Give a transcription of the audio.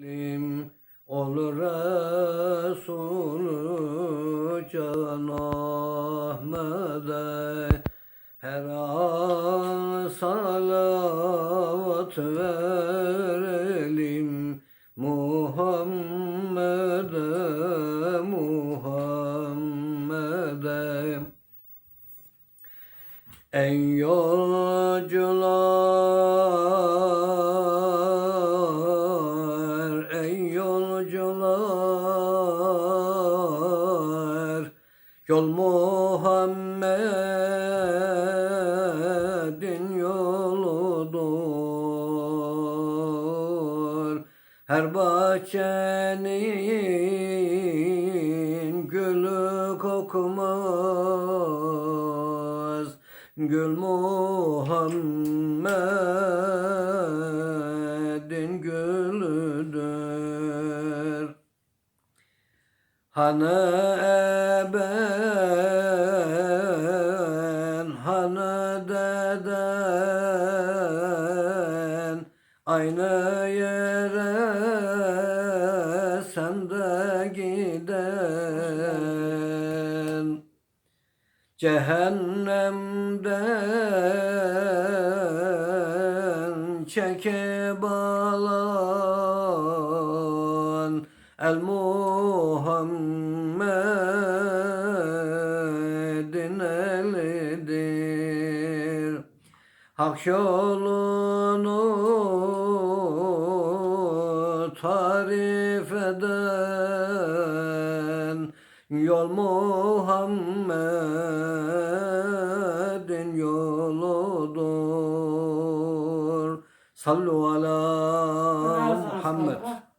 Lim olur Resulü Can Ahmet'e her an salavat verelim. Muhammed'e Muhammed'e. Ey yolcular, yol Muhammed'in yoludur. Her bahçenin gülü kokmaz. Gül Muhammed'in gülüdür. Hanı eben, hanı deden, aynı yere sen de giden. Cehennemden çekip alan El Muhammed'in elidir. Hak yolunu tarif eden Yol Muhammed'in yoludur. Sallu ala Muhammed.